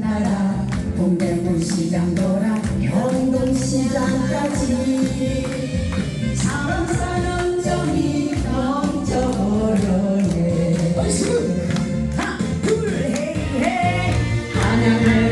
나라 동대문 시장 돌아 경동시장까지. 사람 사는 점이 넘쳐 흐르네. 하나 둘 헤이 헤이 한양을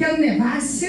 경례 마시